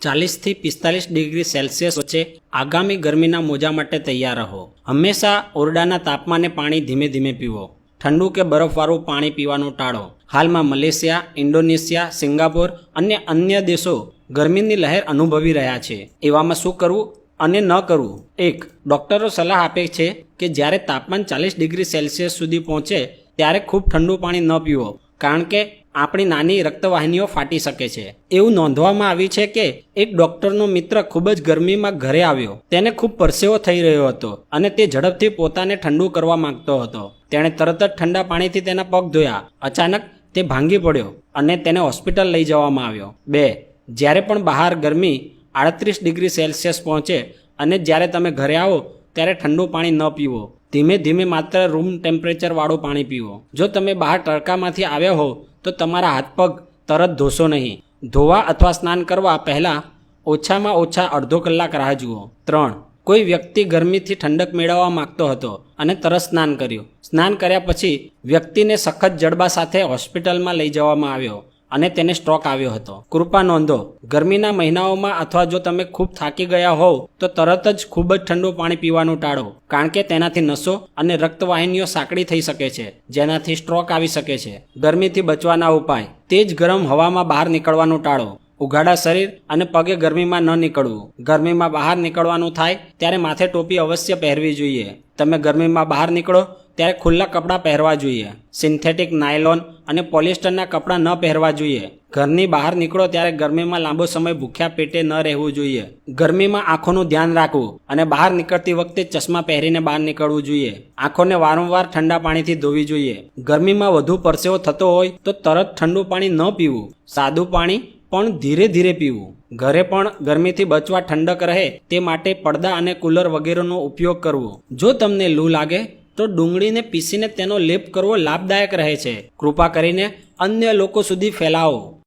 ચાલીસથી પિસ્તાલીસ degree Celsius વચ્ચે આગામી ગરમીના મોજા માટે તૈયાર રહો. હંમેશા ઓરડાના તાપમાને પાણી ધીમે ધીમે પીવો. ઠંડુ કે બરફવાળું પાણી પીવાનું ટાળો. હાલમાં મલેશિયા, ઇન્ડોનેશિયા, સિંગાપોર અને અન્ય દેશો ગરમીની લહેર અનુભવી રહ્યા છે. એવામાં શું કરવું અને ન કરવું? એક, ડૉક્ટરો સલાહ આપે છે કે જ્યારે તાપમાન ચાલીસ ડિગ્રી સેલ્સિયસ સુધી પહોંચે, ત્યારે ખૂબ ઠંડુ પાણી ન પીવો. કારણ કે આપણી નાની રક્તવાહિનીઓ ફાટી શકે છે. એવું નોંધવામાં આવ્યું છે કે એક ડૉક્ટરનો મિત્ર ખૂબ જ ગરમીમાં ઘરે આવ્યો. તેને ખૂબ પરસેવો થઈ રહ્યો હતો અને તે ઝડપથી પોતાને ઠંડુ કરવા માંગતો હતો. તેણે તરત જ ઠંડા પાણીથી તેના પગ ધોયા. અચાનક તે ભાંગી પડ્યો અને તેને હોસ્પિટલ લઈ જવામાં આવ્યો. બે, જ્યારે પણ બહાર ગરમી આડત્રીસ ડિગ્રી સેલ્સિયસ પહોંચે અને જ્યારે તમે ઘરે આવો, ત્યારે ઠંડુ પાણી ન પીવો. ધીમે ધીમે માત્ર રૂમ ટેમ્પરેચરવાળું પાણી પીવો. જો તમે બહાર તડકામાંથી આવ્યા હો, તો તમારા હાથ પગ તરત ધોશો નહીં. ધોવા અથવા સ્નાન કરવા પહેલાં ઓછામાં ઓછા અડધો કલાક રાહ જુઓ. ત્રણ, કોઈ વ્યક્તિ ગરમીથી ઠંડક મેળવવા માંગતો હતો અને તરત સ્નાન કર્યું. સ્નાન કર્યા પછી વ્યક્તિને સખત જડબા સાથે હોસ્પિટલમાં લઈ જવામાં આવ્યો. અને તેને સ્ટ્રોક આવ્યો હતો. કૃપા નોંધો, ગરમીના મહિનાઓમાં અથવા જો તમે ખૂબ થાકી ગયા હોવ, તો તરત જ ખૂબ જ ઠંડુ પાણી પીવાનું ટાળો, કારણ કે તેનાથી નસો અને રક્તવાહિનીઓ સાંકડી થઈ શકે છે, જેનાથી સ્ટ્રોક આવી શકે છે. ગરમીથી બચવાના ઉપાય તેજ ગરમ હવામાં બહાર નીકળવાનું ટાળો. ઉઘાડા શરીર અને પગે ગરમીમાં ન નીકળવું. ગરમીમાં બહાર નીકળવાનું થાય, ત્યારે માથે ટોપી અવશ્ય પહેરવી જોઈએ. તમે ગરમીમાં બહાર નીકળો ત્યારે ખુલ્લા કપડાં પહેરવા જોઈએ. સિન્થેટિક નાયલોન અને પોલિસ્ટરના કપડાં ન પહેરવા જોઈએ. ઘરની બહાર નીકળો ત્યારે ગરમીમાં લાંબો સમય ભૂખ્યા પેટે ન રહેવું જોઈએ. ગરમીમાં આંખોનું ધ્યાન રાખવું અને બહાર નીકળતી વખતે ચશ્મા પહેરીને બહાર નીકળવું જોઈએ. આંખોને વારંવાર ઠંડા પાણીથી ધોવી જોઈએ. ગરમીમાં વધુ પરસેવો થતો હોય તો તરત ઠંડુ પાણી ન પીવું. સાદું પાણી પણ ધીરે ધીરે પીવું. ઘરે પણ ગરમીથી બચવા ઠંડક રહે તે માટે પડદા અને કુલર વગેરેનો ઉપયોગ કરવો. જો તમને લૂ લાગે તો ડુંગળીને પીસીને તેનો લેપ કરવો લાભદાયક રહે છે. કૃપા કરીને અન્ય લોકો સુધી ફેલાવો.